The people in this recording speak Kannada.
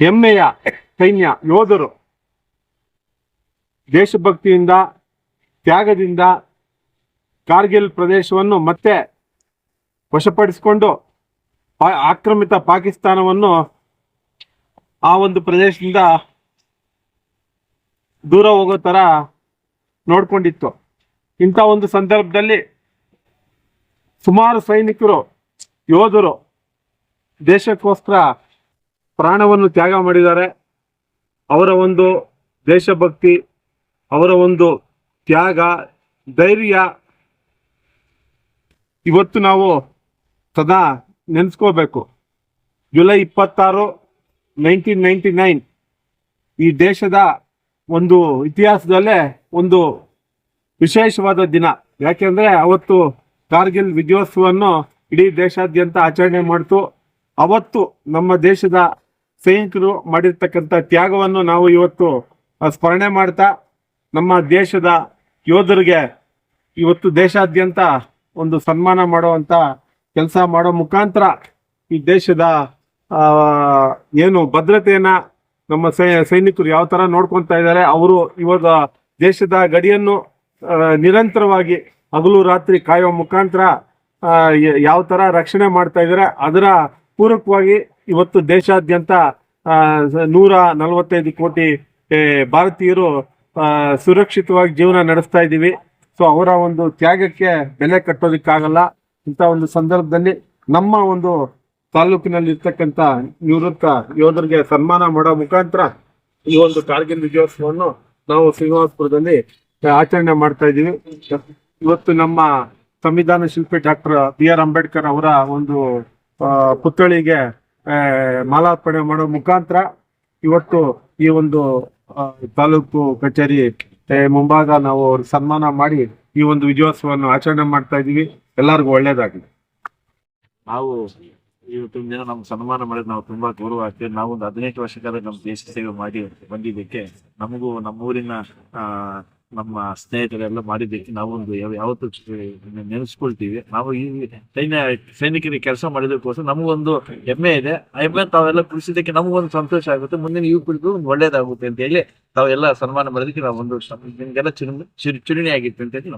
ಹೆಮ್ಮೆಯ ಸೈನ್ಯ ಯೋಧರು ದೇಶಭಕ್ತಿಯಿಂದ, ತ್ಯಾಗದಿಂದ ಕಾರ್ಗಿಲ್ ಪ್ರದೇಶವನ್ನು ಮತ್ತೆ ವಶಪಡಿಸಿಕೊಂಡು ಆಕ್ರಮಿತ ಪಾಕಿಸ್ತಾನವನ್ನು ಆ ಒಂದು ಪ್ರದೇಶದಿಂದ ದೂರ ಹೋಗೋ ಥರ ನೋಡಿಕೊಂಡಿತ್ತು. ಇಂಥ ಒಂದು ಸಂದರ್ಭದಲ್ಲಿ ಸುಮಾರು ಸೈನಿಕರು, ಯೋಧರು ದೇಶಕ್ಕೋಸ್ಕರ ಪ್ರಾಣವನ್ನು ತ್ಯಾಗ ಮಾಡಿದ್ದಾರೆ. ಅವರ ಒಂದು ದೇಶಭಕ್ತಿ, ಅವರ ಒಂದು ತ್ಯಾಗ, ಧೈರ್ಯ ಇವತ್ತು ನಾವು ಸದಾ ನೆನೆಸ್ಕೋಬೇಕು. ಜುಲೈ ಇಪ್ಪತ್ತಾರು, ನೈನ್ಟೀನ್ ನೈಂಟಿ ನೈನ್ ಈ ದೇಶದ ಒಂದು ಇತಿಹಾಸದಲ್ಲೇ ಒಂದು ವಿಶೇಷವಾದ ದಿನ. ಯಾಕೆಂದ್ರೆ ಅವತ್ತು ಕಾರ್ಗಿಲ್ ವಿಜಯೋತ್ಸವವನ್ನು ಇಡೀ ದೇಶಾದ್ಯಂತ ಆಚರಣೆ ಮಾಡ್ತು. ಅವತ್ತು ನಮ್ಮ ದೇಶದ ಸೈನಿಕರು ಮಾಡಿರ್ತಕ್ಕಂಥ ತ್ಯಾಗವನ್ನು ನಾವು ಇವತ್ತು ಸ್ಮರಣೆ ಮಾಡ್ತಾ ನಮ್ಮ ದೇಶದ ಯೋಧರಿಗೆ ಇವತ್ತು ದೇಶಾದ್ಯಂತ ಒಂದು ಸನ್ಮಾನ ಮಾಡುವಂತ ಕೆಲಸ ಮಾಡೋ ಮುಖಾಂತರ ಈ ದೇಶದ ಏನು ಭದ್ರತೆಯನ್ನ ನಮ್ಮ ಸೈನಿಕರು ಯಾವ ತರ ನೋಡ್ಕೊತಾ ಇದ್ದಾರೆ, ಅವರು ಇವಾಗ ದೇಶದ ಗಡಿಯನ್ನು ನಿರಂತರವಾಗಿ ಹಗಲು ರಾತ್ರಿ ಕಾಯುವ ಮುಖಾಂತರ ಯಾವ ತರ ರಕ್ಷಣೆ ಮಾಡ್ತಾ ಇದ್ದಾರೆ, ಅದರ ಪೂರಕವಾಗಿ ಇವತ್ತು ದೇಶಾದ್ಯಂತ ನೂರ ನಲವತ್ತೈದು ಕೋಟಿ ಭಾರತೀಯರು ಸುರಕ್ಷಿತವಾಗಿ ಜೀವನ ನಡೆಸ್ತಾ ಇದ್ದೀವಿ. ಸೊ ಅವರ ಒಂದು ತ್ಯಾಗಕ್ಕೆ ಬೆಲೆ ಕಟ್ಟೋದಕ್ಕಾಗಲ್ಲ. ಇಂಥ ಒಂದು ಸಂದರ್ಭದಲ್ಲಿ ನಮ್ಮ ಒಂದು ತಾಲೂಕಿನಲ್ಲಿ ಇರ್ತಕ್ಕಂಥ ನಿವೃತ್ತ ಯೋಧರಿಗೆ ಸನ್ಮಾನ ಮಾಡೋ ಮುಖಾಂತರ ಈ ಒಂದು ಕಾರ್ಗಿಲ್ ವಿಜಯೋತ್ಸವವನ್ನು ನಾವು ಶ್ರೀನಿವಾಸಪುರದಲ್ಲಿ ಆಚರಣೆ ಮಾಡ್ತಾ ಇದ್ದೀವಿ. ಇವತ್ತು ನಮ್ಮ ಸಂವಿಧಾನ ಶಿಲ್ಪಿ ಡಾಕ್ಟರ್ ಬಿ ಆರ್ ಅಂಬೇಡ್ಕರ್ ಅವರ ಒಂದು ಪುತ್ಥಳಿಗೆ ಮಾಲಾರ್ಪಣೆ ಮಾಡೋ ಮುಖಾಂತರ ಇವತ್ತು ಈ ಒಂದು ತಾಲೂಕು ಕಚೇರಿ ಮುಂಭಾಗ ನಾವು ಅವ್ರ ಸನ್ಮಾನ ಮಾಡಿ ಈ ಒಂದು ವಿಜಯೋತ್ಸವವನ್ನು ಆಚರಣೆ ಮಾಡ್ತಾ ಇದೀವಿ ಎಲ್ಲರಿಗೂ ಒಳ್ಳೇದಾಗಲಿ. ನಾವು ಇವತ್ತು ದಿನ ನಮ್ಗೆ ಸನ್ಮಾನ ಮಾಡಿದ್ರೆ ನಾವು ತುಂಬಾ ಗೌರವ ಆಗ್ತೇವೆ. ನಾವು ಒಂದು ಹದಿನೆಂಟು ವರ್ಷ ಕಾಲ ನಮ್ಮ ದೇಶ ಸೇವೆ ಮಾಡಿ ಬಂದಿದ್ದಕ್ಕೆ ನಮಗೂ ನಮ್ಮೂರಿನ ನಮ್ಮ ಸ್ನೇಹಿತರೆಲ್ಲ ಮಾಡಿದ್ದಕ್ಕೆ ನಾವೊಂದು ಯಾವತ್ತು ನೆನೆಸ್ಕೊಳ್ತೀವಿ. ನಾವು ಈ ಸೈನ್ಯ ಸೈನಿಕರಿಗೆ ಕೆಲಸ ಮಾಡಿದಕ್ಕೋಸ್ಕರ ನಮಗೊಂದು ಹೆಮ್ಮೆ ಇದೆ. ಆ ಹೆಮ್ಮೆ ತಾವೆಲ್ಲ ಕುಳಿಸಿದ್ದಕ್ಕೆ ನಮಗೊಂದು ಸಂತೋಷ ಆಗುತ್ತೆ. ಮುಂದಿನ ಯುವ ಒಂದು ಒಳ್ಳೇದಾಗುತ್ತೆ ಅಂತ ಹೇಳಿ ತಾವೆಲ್ಲ ಸನ್ಮಾನ ಮಾಡೋದಕ್ಕೆ ನಾವು ಒಂದು ನಿಮ್ಗೆಲ್ಲ ಚಿರು ಚಿರು ಚಿರುಣಿ ಆಗಿತ್ತು ಅಂತ ಹೇಳಿ